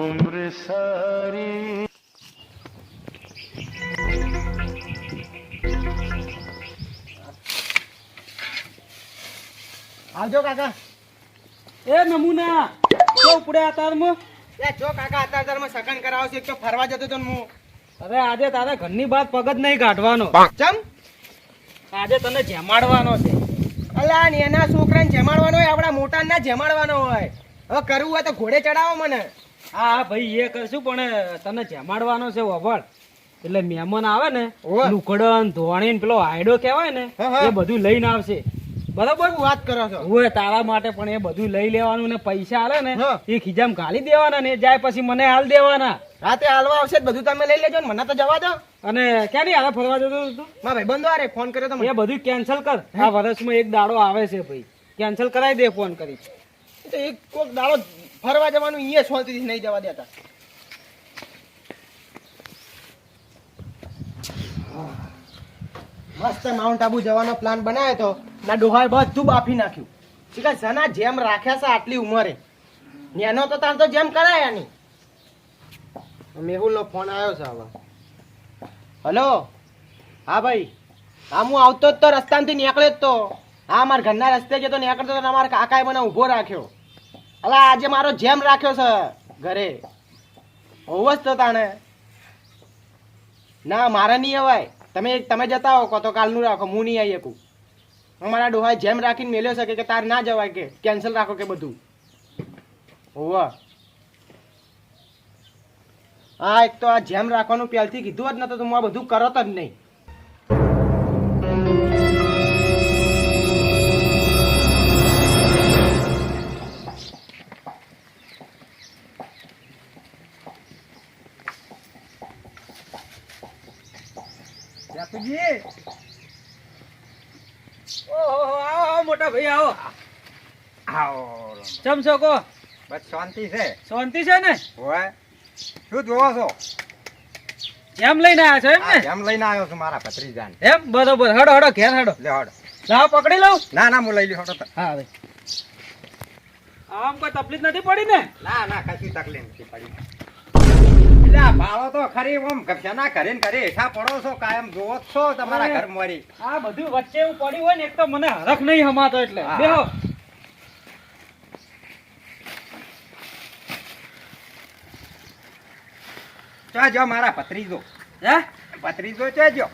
ઉમ્ર સારી. આવજો કાકા. એ નમૂના. તો ઉપડે આતારમાં એ જો કાકા આતારમાં સકન કરાવશે એક તો ફરવા જતો તો હું. હવે આજે તારા ઘરની બહાર પગ જ નહીં કાઢવાનો. ચમ? આજે તને જમાડવાનો છે. અલા એના છોકરાને જમાડવાનો હોય આપણા મોટા ના જમાડવાનો હોય. હવે કરવું હોય તો ઘોડે ચડાવો મને. હા હા ભાઈ એ કરશું પણ તને જમાડવાનો છે વભળ એટલે મહેમાન આવે ને લુકડન ધોણી પેલો હાયડો કહેવાય ને હા, હા. એ બધું લઈને આવશે. બરાબર? વાત કરો છો. હોય તારા માટે પણ એ બધું લઈ લેવાનું ને પૈસા આલે ને એ ખીજામ ઘાલી દેવાના ને જાય પછી મને હાલ દેવાના. રાતે હાલવા આવશે બધું તમે લઈ લેજો ને મને તો જવા દો. અને ક્યાં નહીં હાલ ફરવા જતો તું? મારા ભાઈબંધો આરે ફોન કર્યો તમે એ બધું કેન્સલ કર. આ વર્ષમાં એક દાડો આવે છે ભાઈ. કેન્સલ કરાવી દે ફોન કરી. તો એક કોક દાડો ફરવા જવાનું અહીંયા શાંતિથી નહીં જવા દેતા. મસ્ત માઉન્ટ આબુ જવાનો પ્લાન બનાવ્યો તો, ના ડોહાએ બધું બાફી નાખ્યું. શીખા જના જેમ રાખ્યા છે આટલી ઉંમરે. નેનો તો તાર તો જેમ કરાયા નહીં. મેહુલનો ફોન આવ્યો છે હવે. હલો? હા ભાઈ. હા, હું આવતો જ તો રસ્તામાંથી નીકળ્યો જ તો. હા, મારા ઘરના રસ્તે જતો નીકળતો તો અમારા કાકાએ મને ઊભો રાખ્યો. અલા આજે મારો જેમ રાખ્યો છે ઘરે, હોવ જ તો તાણે. ના, મારે નહીં અવાય. તમે તમે જતા હો કો તો કાલનું રાખો, હું નહીં આવી શકું. અમારા ડોહાએ જેમ રાખીને મેલ્યો છે કે- કે તાર ના જવાય કે કેન્સલ રાખો કે બધું. હોવ. હા એક તો આ જેમ રાખવાનું પહેલથી કીધું જ નતો તો હું આ બધું કરો જ નહીં. ભાઈ આવો. આવો. ચમ છો કો? બસ શાંતિ છે. શાંતિ છે ને? હોય શું જોવો છો? જેમ લઈને આવ્યા છો એમ ને? જેમ લઈને આવ્યો છું મારા ભત્રીજાને. એમ? બરોબર. હડો હડો ઘેર હડો. લે હડો. લાવ પકડી લઉં? ના ના હું લઈ લઉં હડો હા ભાઈ. આમ કોઈ તકલીફ નથી પડી ને? ના ના કશી તકલીફ નથી પડી. એટલે આ ભાળો તો ખરી ઓમ ગપશાના ઘરે ને હેઠા પડો છો કાયમ જોવો જ છો તમારા ઘર મળી આ બધું વચ્ચે એવું પડ્યું હોય ને એક તો મને હરખ નહીં હમાતો એટલે. હા. બેહો. જો મારા પત્રીજો હે? ભત્રીજો ચોજો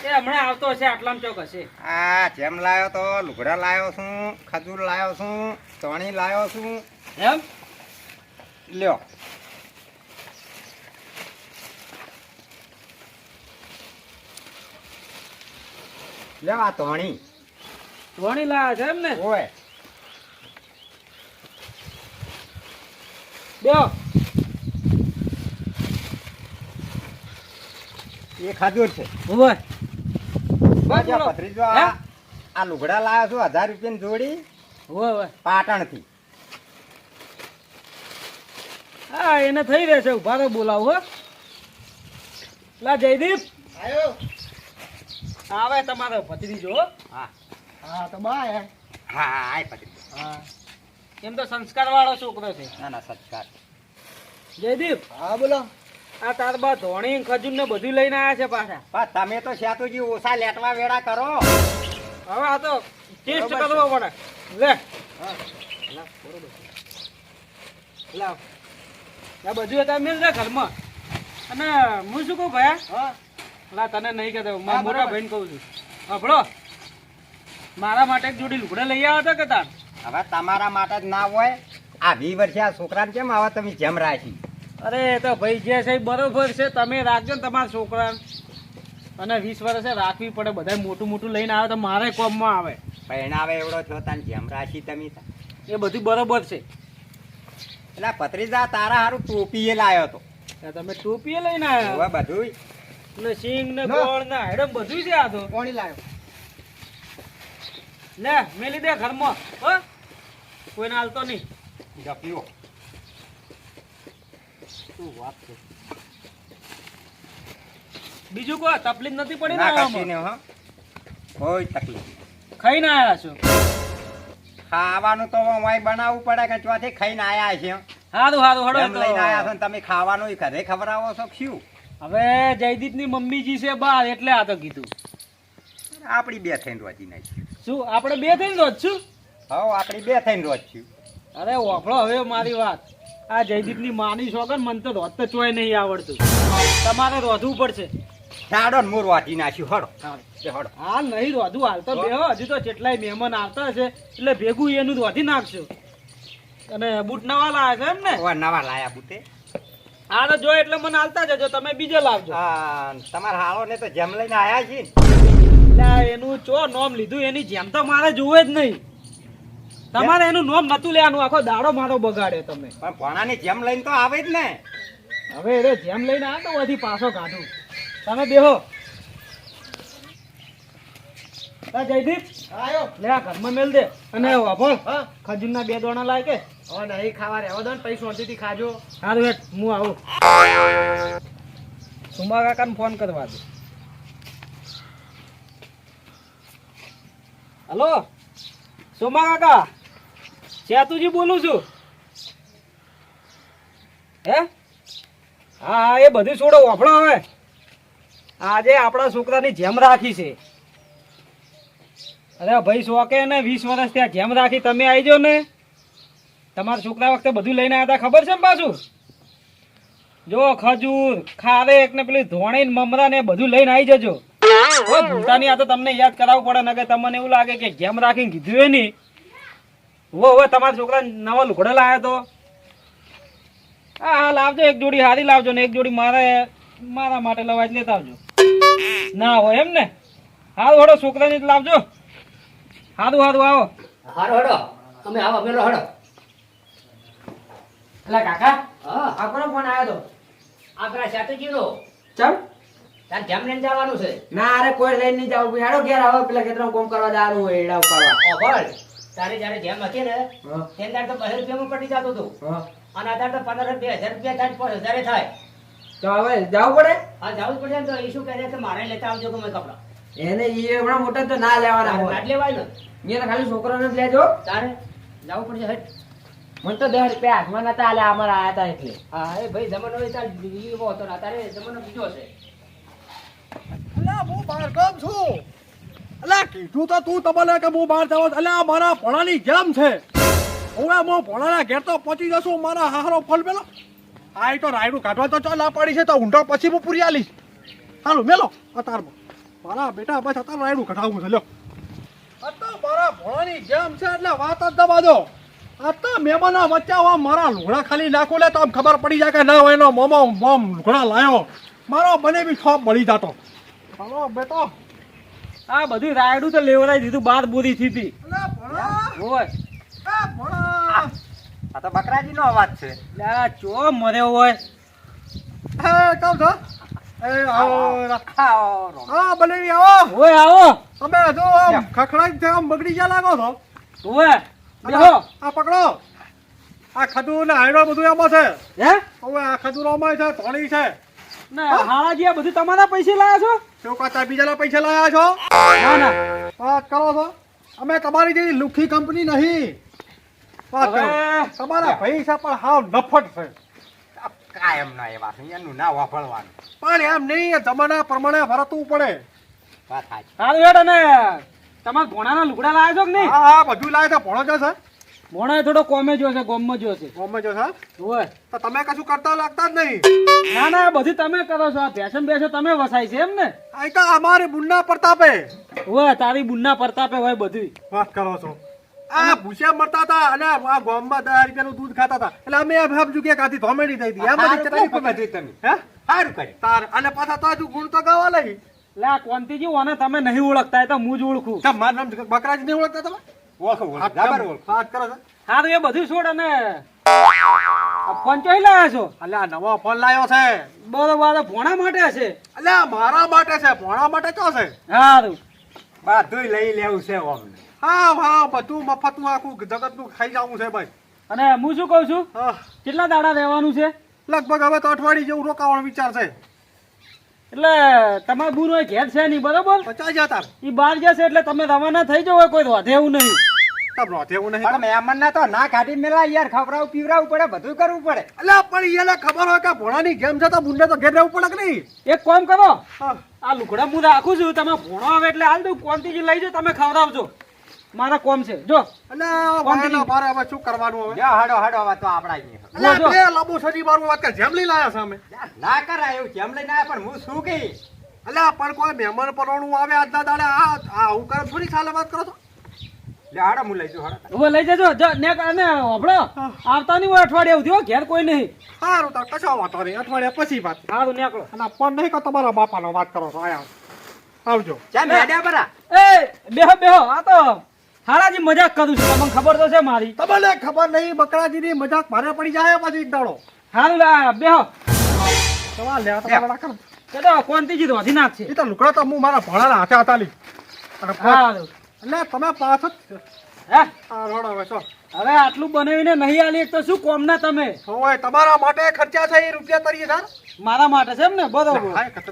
એ હમણાં આવતો હશે આટલામાં ચોક હશે. આ જેમ લાયો તો લુગડા લાયો છું ખજૂર લાયો છું ચણી લાયો છું. એમ? લ્યો. લ્યો તોણી તોણી ધોણી લાયા છે એમ ને? ઓય. બેહો એ ખાધું છે. ઓય. બસ બોલો. આ ભત્રીજો હે? આ આ લુગડા લાયો છો હજાર રૂપિયાની જોડી. ઓય ઓય. પાટણથી. હા એને થઈ રહેશે. ઊભા તો બોલાવું હો. લા જયદીપ. આયો. આવે તમારો ભત્રીજો હો. હા. હા તો બાય હા. હા આય ભત્રીજો. હા. એમ તો સંસ્કાર વાળો છોકરો છે. ના ના સંસ્કાર. જયદીપ હા બોલો. આ તાર બા ધોણી ખજૂર ને બધું લઈને આવ્યા છે પાછા. પા તમે તો શ્યાતુજી ઓછા લેટવા વેળા કરો. હવે આ તો ટેસ્ટ બરોબર કરવો પડે. લે. લાવ આ બધું અત્યારે મિલ ઘરમાં. અને હું શું કહું ભયા? હા. લા તને નહીં કહેતો હા, મારા મોટા બરાબર. ભાઈને કહું છું. હભળો મારા માટે એક જોડી લુગડા લઈ આવ્યા હતા કે તાર. હવે તમારા માટે જ ના હોય આ વી વર્ષે આ છોકરાને કેમ આવે તમે જેમ રાખી? અરે એ તો ભાઈ જે છે એ બરોબર છે તમે રાખજો ને તમારા છોકરાને. અને વીસ વર્ષે રાખવી પડે બધા મોટું મોટું લઈને આવે તો મારે કોમમાં આવે. પહેણાવે એવડો થયો તને જેમ રાખી તમે એ બધું બરોબર છે. એટલે પત્રીસા તારા સારું ટોપી એ લાવ્યો હતો તમે ટોપી લઈને આવ્યા. હવે બધું ને સિંગ ને ગોળ ને હેડમ બધું છે આ તો. કોણી લાવ્યો લે મેલી દે ઘરમાં. હો. કોઈને હાલતો નહીં. જપ્યો શું વાત છે? બીજું કોઈ તકલીફ નથી પડી ને ના કશી હા. કોઈ તકલીફ ખાઈને આવ્યા છો? ખાવાનું તો વાય બનાવવું પડે કે ચોથી ખાઈને આયા છે સારું સારું હડો એમ લઈને આયા છો તમે ખાવાનું ઘરે ખવડાવો છો કે શું? હવે જયદીપની મમ્મીજી છે બાર એટલે આ તો કીધું. આપણી બે થઈને રોજી નાખી શું આપણે બે થઈને રોજ છું? હવ આપણી બે થઈને રોજ છું અરે વાપરો હવે મારી વાત. આ જયદીપની માની શોખન મને તો રોજ તો ચોય નહીં આવડતું. તમારે રોધવું પડશે. ને મોર વાટી નાખ્યું. હળો. હા. નહીં રોધું હાલતો બે હજી હજુ તો કેટલાય મહેમાન આવતા હશે એટલે ભેગું એનું રોધી નાખશો. અને બૂટ નવા લાયા છે એમ ને નવા લાયા બુતે તો જો એટલે મને હાલતા જજો તમે બીજે લાવજો. હા તમારા હાળો ને તો જેમ લઈને આયા છે એટલે એનું ચો નોમ લીધું એની જેમ તો મારે જોવે જ નહીં. તમારે એનું નોમ નતું લેવાનું આખો દાડો મારો બગાડ્યો તમે. પણ ભણાની જેમ લઈને તો આવે જ ને. હવે એ જેમ લઈને આવે તો વધી પાછો કાઢું. તમે બેહો. જયદીપ આવ્યો લે આ ઘરમાં મેલ દે. અને વાપર હા. ખજૂરના બે દોણા લાય કે નહીં ખાવા રહેવા દો ને પછી શાંતિથી ખાજો. સારું હેઠ હું આવું. સુમા કાકાને ફોન કરવા દે. હલો? સોમા કાકા સેતુજી બોલું છું. હે? હા હા, એ બધી છોડો વાપરો હવે. આજે આપણા છોકરાની જેમ રાખી છે. અરે, ભાઈ, શોકે ને વીસ વર્ષ ત્યાં જેમ રાખી, તમે આવી જાઓ ને. તમારા છોકરા વખતે બધું લઈને આવ્યા હતા? ખબર છે ને પાછું? જો ખજૂર, ખારેક ને પેલી ધોણી મમરા ને બધું લઈને આવી જજો. નહીં આ તો તમને યાદ કરાવવું પડે ને કે તમને એવું લાગે કે જેમ રાખીને કીધું એ નહીં. વો હવે તમારા છોકરા નવા લુગડા લાવ્યા તો? હા લાવજો, એક જોડી હારી લાવજો ને એક જોડી મારે, મારા માટે લવાજ લેતા આવજો. ના હોય એમ ને? હારું હડો છોકરાને લાવજો. હારું હારું, આવો. હારો હડો અમે આવો, મેલો હડો એટલે કાકા હા. આ ફોન આવ્યો તો. આપણા ચમ? તાર જેમ લઈને જવાનું છે? ના અરે કોઈ લઈને નહીં જાવ. હેડો ઘેર આવો પેલા ખેતરમાં કોમ કરવા જવાનું હોય એડા ઉપાડવા. ઓભળ તારે જ્યારે જેમ હતી ને તેમ તારે તો બસો રૂપિયામાં પડી જતું હતું અને અત્યારે તો પંદર બે હજાર રૂપિયા થાય પાંચ હજારે થાય. તો હવે જવું પડે? આ જવું પડે ને તો એ શું કહે કે મારે લેતા આવજો મેં કપડા. એને હમણાં મોટા તો ના લેવાના હોય. ના લેવાય ને. એને ખાલી છોકરાને જ લેજો. તારે જવું પડશે હટ મને તો દસ રૂપિયા હાથમાં નતા આલે અમારા આયા હતા એટલે. હા એ ભાઈ જમાનો એ તાર એવો હતો ને તારે જમાનો બીજો છે. અલા હું બહાર ગામ છું. અલા કીધું તો તું તમને કે હું બહાર જાવ અલા મારા ભણાની જેમ છે. હવે હું ભણાના ઘેર તો પહોંચી જશું મારા હારો ફળ મેલો. આ તો રાયડું કાઢવા તો ચાલ આ પાડી છે તો ઊંડો પછી હું પૂરી આલીશ. હાલો મેલો અતારમાં. મારા બેટા બસ અતાર રાયડું કઢાવવું છે લ્યો. આ મારા ભણાની જેમ છે એટલે વાત જ દબા દો આ તો વચ્ચે મારા લુગડા ખાલી નાખો લે તો આમ ખબર પડી જાય કે ના હોય એનો મોમો મોમ લુગડા લાયો. મારો બને બી છોપ બળી જાતો. હાલો બેટો. આ બધું રાયડું તો લેવડાવી દીધું બાર બોરી થી હતી ભણા હોય આ ભણા આ તો બકરાજીનો અવાજ છે. લે ચો મર્યો હોય. એ કામ છો? એ આવો. બનેવી આવો. હોય આવો. તમે જો. ખખડાઈ છે આમ બગડી ગયા લાગો છો? હોય બેહો આ પકડો. આ ખજૂર ને હાયડો બધું એમાં છે. હે? હવે આ ખજૂરોમાં છે ધોળી છે. ને હાળાજી આ બધું તમારા પૈસે લાયા છો? શું કાચા બીજાના પૈસા લાયા છો? ના ના. વાત કરો છો. અમે તમારી જેવી લુખી કંપની નહીં. વાત કરો. તમારા પૈસા પણ હાવ નફટ છે. આ કાયમ ના એવા છે એનું ના વાપરવાનું. પણ એમ નહીં એ જમાના પ્રમાણે ભરતું પડે. વાત સાચી. અને તમારા ભોણાના લુગડા લાયા છો કે નહીં? હા હા બધું લાવે છે. ભોણો જો છે ભોણા થોડો કોમે જો છે ગોમમાં જો છે. ગમે જો છે હોય. તો તમે કશું કરતા લાગતા જ નહીં. ના ના બધી તમે કરો છો. આ ભેસન બેસો તમે વસાય છે એમ ને આ તો અમારે બુન્ના પ્રતાપે. હોય તારી બુન્ના પ્રતાપે હોય બધી. વાત કરો છો. આ ભૂસ્યા મરતા હતા અને આ ગામમાં દસ રૂપિયાનું દૂધ ખાતા હતા. એટલે અમે એમ સમજુ કે કાથી ધોમેડી થઈ હતી એમ બધી ચટણી તમે. હે? સારું કરી તાર અને પાછા તો હજુ ગુણ તો ગાવા લઈ કોંતીજી ઓને તમે નહીં ઓળખતા તો હું જ ઓળખું. તો મારું નામ બકરાજી નહીં ઓળખતા તમે? ઓળખો ઓળખો જબર ઓળખો. વાત કરો હા તો એ બધું છોડ અને આ ફોન ચોઈ લાયા છો? એટલે આ નવો ફોન લાવ્યો છે. બોલો બોલો ભોણા માટે છે. એટલે મારા માટે છે ભોણા માટે ચો છે? હા તું બધું લઈ લેવું છે ઓમને હા હા બધું મફતનું આખું જગતનું ખાઈ જવું છે ભાઈ. અને હું શું કહું છું? હા. કેટલા દાડા રહેવાનું છે? લગભગ હવે તો અઠવાડિયે જેવું રોકાવાનો વિચાર છે. એટલે તમારે બુરો ઘેર છે નહીં બરોબર? પચાસ તાર. એ બહાર જશે એટલે તમે રવાના થઈ જાઓ કોઈ રોધે એવું નહીં. રોતે એવું નહીં. પણ મહેમાનને તો ના કાઢી મેલા યાર ખવડાવું પીવડાવવું પડે બધું કરવું પડે. એટલે પણ એને ખબર હોય કે ભોણાની ગેમ છે તો બુંડે તો ઘેર રહેવું પડે કે નહીં? એક કામ કરો. આ લુગડા હું રાખું છું તમે ભોણો આવે એટલે હાલ દઉં કોંતીજી લઈ જાઓ તમે ખવડાવજો. મારા કોમ છે. જો. અને વાયલા મારે હવે શું કરવાનું હવે? જા હાડો હાડો હવે તો આપડા અહીંયા અલ્યા બે લાંબુ સજી મારું વાત કે જેમ લઈ લાયા સામે. ના કરાય જેમ લઈ ના પણ હું શું કહી? અલ્યા પણ કોઈ મહેમાન પરણું આવે આજના દાડે આ આ હું કરે થોડી સાલે વાત કરો છો? લે હાડો હું લઈ જો હાડો. હવે લઈ જજો. જો ને અને હોભળો. આવતા નહીં હોય અઠવાડિયે સુધી ઘેર કોઈ નહીં. સારું તો કશો વાતો નહીં. અઠવાડિયા પછી વાત. સારું નીકળો. અને પણ નહીં કે તમારા બાપાનો વાત કરો છો. આયા. આવજો. ચા મેડા બરા. એ બેહો બેહો. આ તો હારાજી મજાક કરું છું. તમને ખબર તો છે મારી. તમને ખબર નહીં બકરાજીની મજાક ભારે પડી જાય પછી એક દાડો. હાલ લા બેહો. સવાલ લે તમારા કરો એ તો કોંતીજી તો વધી નાખશે. એ તો લુકડા તો હું મારા ભણાના હાથે હતા લી. અને એટલે તમે પાછો જ હે? આ રોડ હવે છો હવે આટલું બનાવીને નહીં આલી તો શું કોમ ના તમે? હોય તમારા માટે ખર્ચા છે એ રૂપિયા તરીકે સર મારા માટે છે એમ ને? બરોબર.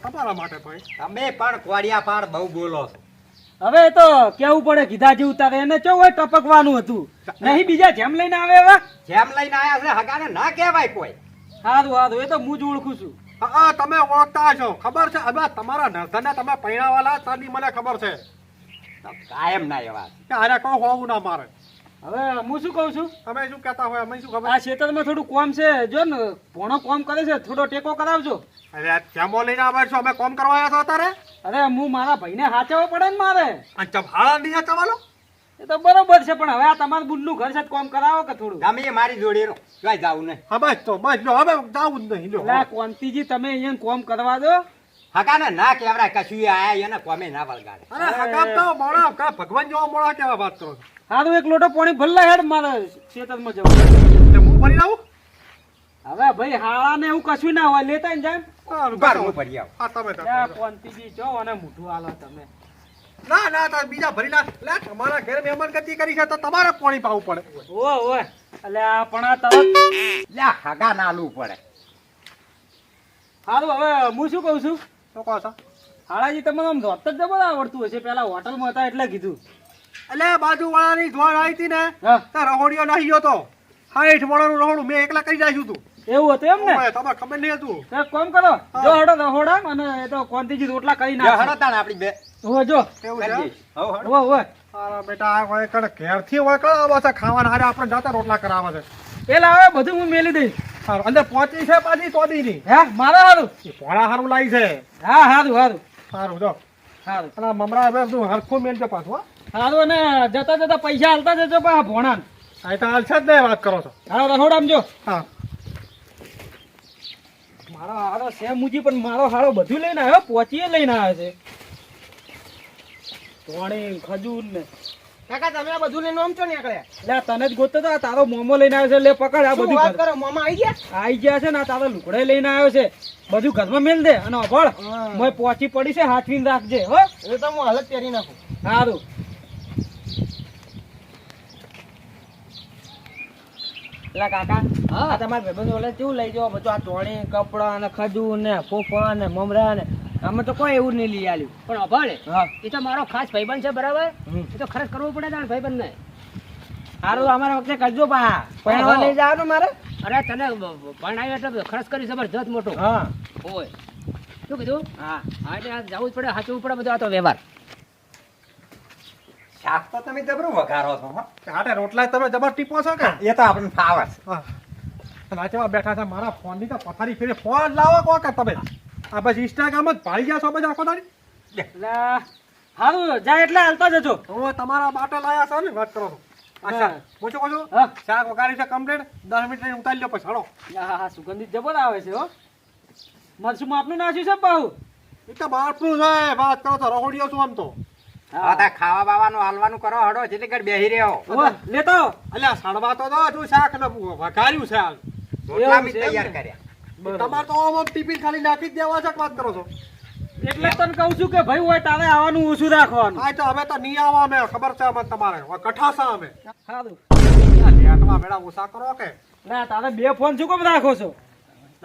તમારા માટે ભાઈ. તમે પણ કોડિયા પાડ બહુ બોલો છો. હવે તો કેવું પડે કીધા જેવું તારે એને ચો હોય ટપકવાનું હતું. નહીં બીજા જેમ લઈને આવે એવા જેમ લઈને આવ્યા છે હગાને ના કહેવાય કોઈ. સારું સારું એ તો હું જ ઓળખું છું. હા તમે ઓળખતા છો ખબર છે હવે તમારા નર્ધને તમે પૈણાવાલા તાની મને ખબર છે. કાયમ ના એવા. અરે કોઈ હોવું ના મારે. હવે હું શું કહું છું? તમે શું કહેતા હોય અમે શું ખબર? આ ક્ષેત્રમાં થોડું કોમ છે. જો ને ભણો કોમ કરે છે થોડો ટેકો કરાવજો. અરે ચમો લઈને આવે છો અમે કોમ કરવા આવ્યા છો અત્યારે? અરે હું મારા ભાઈને હાચવો પડે ને મારે? અને ચભાળા નહીં ચવાલો એ તો બરોબર છે પણ હવે આ તમારું બુનનું ઘર છે કોમ કરાવો કે થોડું? ગમે એ મારી જોડે રો જાઉં જાવું નહીં હા બસ તો બસ લો હવે જાવું જ નહીં લો કોંતીજી તમે અહીંયા કોમ કરવા દો. હગાને ના કેવરા કશું આયા એને કોમે ના વળગાડે. અરે હકા તો મોડા હકા ભગવાન જેવા મોડા કેવા વાત કરો હા તો એક લોટો પાણી ભરલા હેડ મારે ખેતરમાં જવું. એટલે હું ભરી લાવું હવે ભાઈ હાળા ને એવું કશું ના હોય લેતા ને જાય હું વાંધો આવું. હા તમે. કોંતીજી જો અને મોઢું હાલો તમે. ના ના તો બીજા ભરી લા લે તમારા ઘરે મહેમાન ગતિ કરી છે તો તમારે પાણી પાવું પડે. ઓ ઓ એટલે આ પણ આ તરત. લે હગા ના પડે. સારું હવે હું શું કહું છું? શું કહો છો. હાળાજી તમને આમ ધોત જ જબર આવડતું હશે? પેલા હોટલમાં હતા એટલે કીધું. એટલે બાજુ વાળાની ધોળ આવી હતી ને તો રહોડીઓ નાહી ગયો તો હાઈઠ વાળાનું રહોડું મેં એકલા કરી નાખ્યું હતું. એવું હતું એમ ને તમારે ખબર નહીં હતું. તો એક કામ કરો જો હડો રહોડા અને એ તો કોંતીજી રોટલા કરી નાખ હડો તાણ આપડી બે. હો જો. એવું કરી છે દઈશ. હવ હડો. ઓય ઓય અરે બેટા આ હોય કણ ઘેરથી હોય કણ આવે છે ખાવાના હારે આપણે જાતા રોટલા કરાવે છે. પેલા હવે બધું હું મેલી દઈશ. હારું, અંદર પહોંચી છે પાછી તોડીની હે? મારે સારું એ પોણા હારું લાવી છે. હા સારું સારું સારું જો. સારું અને મમરા હવે તું હરખું મેલજો પાછું હો. સારું અને જતા જતા પૈસા હાલતા જજો પા ભોણા આ તો હાલ છે જ નહીં વાત કરો છો. હા રહોડામ જો. હા. મારો હારો સેમુજી પણ મારો હારો બધું લઈને આવ્યો પહોંચીએ લઈને આવ્યો છે. પાણી ખજૂર ને કાકા તમે આ બધું લઈને આમ છો નીકળ્યા લે તને જ ગોતતો આ તારો મોમો લઈને આવ્યો છે લે પકડ આ બધું વાત કરો. મોમા આવી ગયા? આવી ગયા છે ને આ તારો લુકડે લઈને આવ્યો છે. બધું ઘરમાં મેલ દે અને અભળ. મોય પોચી પડી છે હાથવીને રાખજે હો. એ તો હું હાલત પહેરી નાખું. સારું એટલે કાકા હા. તમારા ભાઈબંધ ઓલે કેવું લઈ જાવ? બધું આ ટોણી કપડા ને ખજૂર ને ફોફા ને મમરા ને અમે તો કોઈ એવું નહીં લઈ આવ્યું પણ અભળે એ તો મારો ખાસ ભાઈબંધ છે બરાબર? એ તો ખર્ચ કરવો પડે તારા ભાઈબંધ ને સારું અમારા વખતે કરજો પા પહેરવા લઈ જાવ મારે? અરે તને ભણાવી એટલે ખર્ચ કરી જબરજસ્ત મોટો. હા. હોય શું કીધું? હા. હા એટલે જવું જ પડે સાચવું પડે બધો આ તો વ્યવહાર. શાક તો તમે જબરું વઘારો છો હો. રોટલા તમે જબર ટીપો છો કે? એ તો આપણને ફાવે છે. અને આ બેઠા છે મારા ફોનની તો પથારી ફેરે ફોન લાવો કો કે તમે. આ બસ ઇન્સ્ટાગ્રામ જ ભાળી ગયા છો બધા આખો તારી એટલે સારું જાય એટલે હાલતા જજો. હું તમારા માટે લાયા છો ને વાત કરો છો. અચ્છા પૂછો કહું છું હા. શાક વગાડી છે કમ્પ્લેટ દસ મિનિટ રહીને ઉતારી લો પછી હળો હા હા સુગંધિત જબર આવે છે હો. મરચું માપનું નાખ્યું છે બહુ એ તો બાળપણું છે વાત કરો તો રહોડીઓ છું આમ તો. ખાવા બાવાનું હાલવાનું કરો હડો જેટલી ઘડી બેહી રહ્યો. લેતો. અલ્યા સડવા તો દો તું શાક ન વઘાર્યું છે હાલ. રોટલા બી તૈયાર કર્યા. તમારે તો આમ ટિફિન ખાલી નાખી જ દેવા છે વાત કરો છો? એટલે તને કહું છું કે ભાઈ હોય તારે આવવાનું ઓછું રાખવાનું. હા તો હવે તો નહીં આવવા અમે. ખબર છે અમે તમારે. કઠાસા અમે. સારું. લેટવા મેળા ઓછા કરો કે? ના તારે બે ફોન શું કેમ રાખો છો?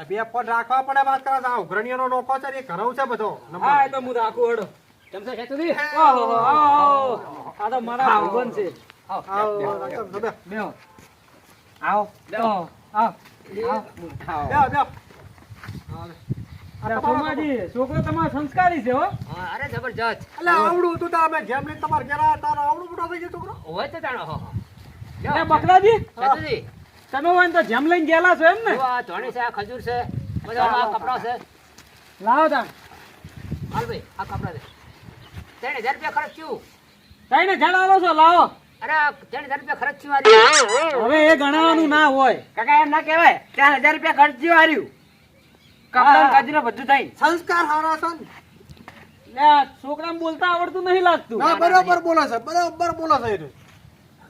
બે ફોન રાખવા પડે વાત કરો છો. આ ઉઘરણીઓનો નોખો છે એ ઘરવ છે બધો. હા એ તો હું રાખું હડો. કેમ છે શેતુજી? ઓહો, ઓહો, આ તો મારા ભગવાન છે. આવો. આવો, આવો. છોકરો તમારો સંસ્કારી છે હો. અરે જબરજસ્ત. એટલે આવડું હતું તાર અમે જેમ લઈને તમારે ઘેર આવડું મોટો થઈ ગયો છોકરો. હોય તો જાણો હો, હો. બકરાજી. તમે હોય તો જેમ લઈને ગયેલા છો એમ ને. આ ધોણી છે આ ખજૂર છે. બધા આ કપડાં છે. લાવો તાણ. હાલ ભાઈ આ કપડા છે ત્રણ હજાર રૂપિયા ખર્ચ થયું આવો છો લાવો. અરે ત્રણ હજાર રૂપિયા ખર્ચ થયું હવે એ ગણાવવાનું ના હોય. કાકા એમ ના કહેવાય. ચાર હજાર રૂપિયા ખર્ચ થયો હાર્યું કપડાં કાજુ બધું થઈ. સંસ્કાર હારા છે ને. લે આ છોકરાને બોલતા આવડતું નહીં લાગતું. ના બરોબર બોલો છે બરોબર બોલો છે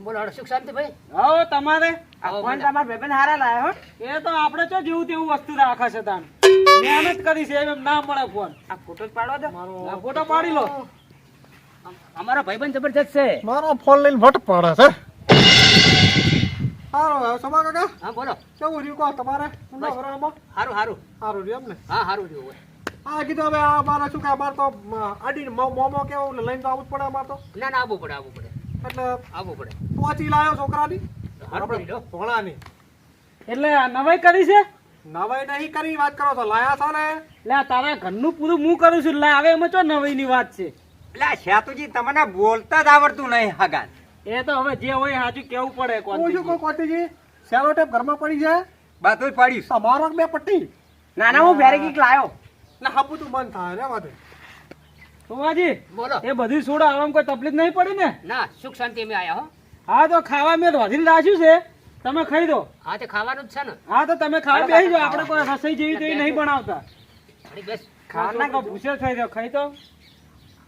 બોલો હાલો, સુખ શાંતિ ભાઈ. આવો તમારે. આ ફોન તમારા ભાઈબંધ હારા લાયા હો. એ તો આપણે તો જેવું તેવું વસ્તુ રાખે છે તાન મહેનત કરી છે એમ ના મળે ફોન. આ ફોટો જ પાડવા દો. ફોટો પાડી લો. અમારો ભાઈબંધ જબરજસ્ત છે. મારો ફોન લઈને વટ પાડે છે. હારો સમા કાકા હા બોલો. કેવું રહ્યું કહો તમારે. હારું સારું સારું રહ્યું એમ ને? હા હારું રહ્યું હોય આ કીધું હવે આ મારે શું કે અમારે તો મ, અડીને મો- મોમો કેવું લઈને તો આવવું જ પડે અમારે તો. ના ના આવવું પડે આવવું પડે. એટલે આવવું પડે. પહોંચી લાયો છોકરાની? ભોળાની. એટલે નવાઈ કરી છે? નવાઈ નહીં કરી વાત કરો તો લાયા છો ને? લે તારા ઘરનું પૂરું હું કરું છું લે હવે એમાં ચો નવાઈ ની વાત છે? આ તમને બોલતા જ આવડતું નહીં હગાન એ તો હવે જે હોય સાચું કેવું પડે હું શું કહું કોણ સેલો ટેપ ઘરમાં પડી છે બધું પડી તમારો બે પટ્ટી? નાના હું ફેરે કીક લાયો. ના હપુ તું બંધ થાય રે વાતે. સોમાજી બોલો. એ બધી છોડો આવવામાં કોઈ તકલીફ નહીં પડી ને? ના સુખ શાંતિ અમે આયા હો. હા તો ખાવા મેં વધીને રાખ્યું છે. તમે ખાઈ દો. હા તો ખાવાનું જ છે ને. હા તો તમે ખાવા બેસી જાઓ આપણે કોઈ રસોઈ જેવી તેવી નહીં બનાવતા. અરે બેસ. ખાવાના કો ભૂસે ખાઈ દો ખાઈ દો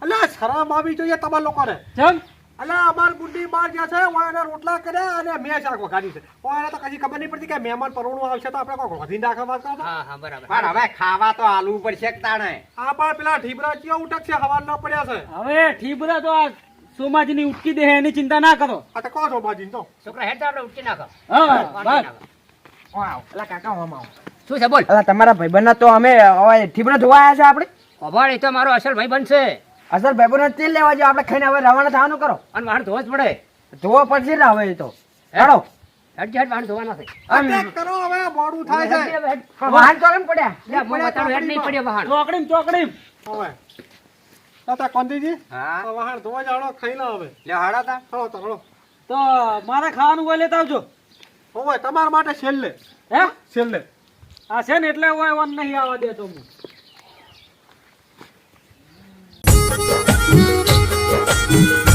એટલે શરમ આવી જોઈએ તમારા લોકોને. ચમ એટલે અમાર બુદ્ધિ બાર જ્યાં છે ઓય રોટલા કર્યા અને મેં શાક વઘારી છે. ઓય તો કશી ખબર નહીં પડતી કે મહેમાન પરોણું આવશે તો આપણે કોઈ વધી નાખવા વાત કરતા હા હા બરાબર. પણ હવે ખાવા તો આલુ પડશે તાણે? આ પણ પેલા ઠીબરા ચિયો ઉઠક છે હવા ન પડ્યા છે. હવે ઠીબરા તો આ સોમાજીની ઉટકી દે એની ચિંતા ના કરો. આ તો કહો સોમાજી તો. છોકરા હેડ આપણે ઉઠી નાખો. હા બસ. વાવ અલા કાકા ઓમ આવો. શું છે બોલ? અલા તમારા ભાઈબંધના તો અમે હવે જોવા આવ્યા છે આપણે? અભાળ એ તો મારો અસલ ભાઈબંધ બનશે અસલ ભાઈબંધને તેલ લેવા જાવ આપણે ખાઈને હવે રવાના થવાનું કરો. અને વાહન ધોવા જ પડે. ધોવા પડશે ને હવે તો. હેડો હેડ હેડ વાહન ધોવાના છે. અટેક કરો હવે મોડું થાય છે. હેડ, હેડ. પણ વાહન તો કેમ પડ્યા? લે, મોં બતાડું, હેડ નહીં પડ્યો વાહન. ચોકડીમ ચોકડીમ. હવે. તાતા કોંતીજી હા? આ ધોવા જાણો ખાઈ લો હવે હાડા તા. હળો તો હળો તો મારે ખાવાનું હોય લેતા આવજો. તમારા માટે છેલ્લે. હે? છેલ્લે. આ છે ને એટલે હોય નહીં આવવા દેતો હું. Música